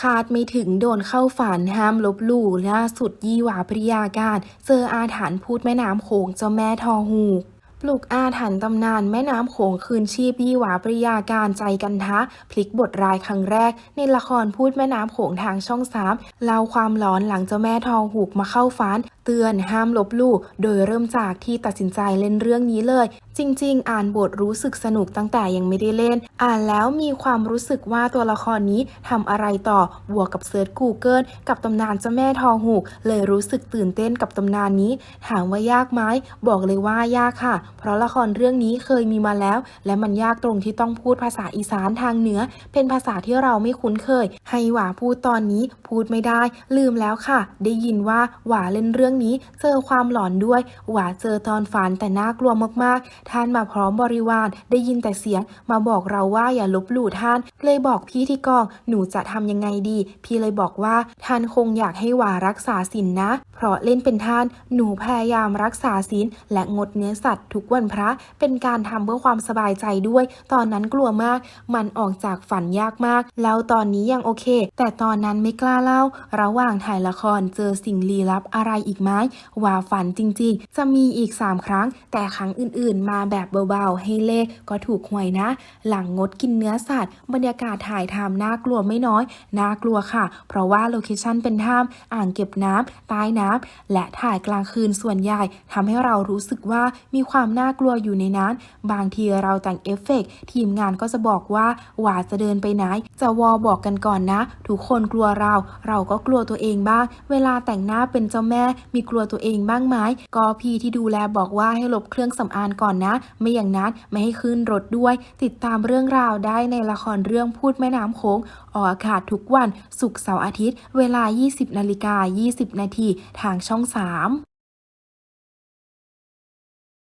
คาดไม่ถึงโดนเข้าฝันห้ามลบหลู่ล่าสุดยี่หวาปริยาการเจออาถรรพ์พูดแม่น้ำโขงเจ้าแม่ทอหูก ปลุกอาถรรพ์ตำนานแม่น้ำโขงคืนชีพยี่หวาปริยาการใจกันทะ พลิกบทรายครั้งแรก ในละครพูดแม่น้ำโขงทางช่องสามเล่าความหลอนหลังเจ้าแม่ทองหูกมาเข้าฝันเตือนห้ามลบลู่โดยเริ่มจากที่ตัดสินใจเล่นเรื่องนี้เลย จริง ๆ อ่านบทรู้สึกสนุกตั้งแต่ยังไม่ได้เล่น อ่านแล้วมีความรู้สึกว่าตัวละครนี้ทำอะไรต่อบวกกับเซิร์ช Google กับตำนานเจ้าแม่ทองหูก เลยรู้สึกตื่นเต้นกับตำนานนี้ ถามว่ายากไหมบอกเลยว่ายากค่ะเพราะละครเรื่องนี้เคยมีมาแล้ว และมันยากตรงที่ต้องพูดภาษาอีสานทางเหนือ เป็นภาษาที่เราไม่คุ้นเคย ให้หวาพูดตอนนี้พูดไม่ได้ ลืมแล้วค่ะ ได้ยินว่าหวาเล่นเรื่องนี้เจอความหลอนด้วย หวาเจอตอนฝันแต่น่ากลัวมากๆ ท่านมาพร้อมบริวาร ได้ยินแต่เสียง มาบอกเราว่าอย่าลบหลู่ท่าน เลยบอกพี่ที่กอง หนูจะทำยังไงดี พี่เลยบอกว่าท่านคงอยากให้หวารักษาศีลนะ เพราะเล่นเป็นท่าน หนูพยายามรักษาศีลและงดเนื้อสัตว์ทุกวันพระ เป็นการทำเพื่อความสบายใจด้วย ตอนนั้นกลัวมาก มันออกจากฝันยากมาก แล้วตอนนี้ยังโอเค แต่ตอนนั้นไม่กล้าเล่า ระหว่างถ่ายละครเจอสิ่งลี้ลับอะไรอีกไหมว่าฝันจริงๆ จะมีอีก 3 ครั้ง แต่ครั้งอื่นๆ มาแบบเบาๆ ให้เลขก็ถูกหวยนะ หลังงดกินเนื้อสัตว์ บรรยากาศถ่ายทำน่ากลัวไม่น้อย น่ากลัวค่ะ เพราะว่าโลเคชั่นเป็นถ้ำอ่างเก็บน้ำใต้น้ำและถ่ายกลางคืนส่วนใหญ่ทำให้เรารู้สึกว่ามีความน่ากลัวอยู่ในนั้น บางทีเราแต่งเอฟเฟกต์ทีมงานก็จะบอกว่าหวาจะเดินไปไหน จะวอบอกกันก่อนนะ ทุกคนกลัวเรา เราก็กลัวตัวเองบ้าง เวลาแต่งหน้าเป็นเจ้าแม่ มีกลัวตัวเองบ้างไหมก็พี่ที่ดูแลบอกว่าให้ลบเครื่องสำอางก่อนนะ ไม่อย่างนั้นไม่ให้ขึ้นรถด้วย ติดตามเรื่องราวได้ในละครเรื่องพูดแม่น้ำโขงออกอากาศทุกวันศุกร์เสาร์อาทิตย์ เวลา 20นาฬิกา20 นาทีทางช่อง 3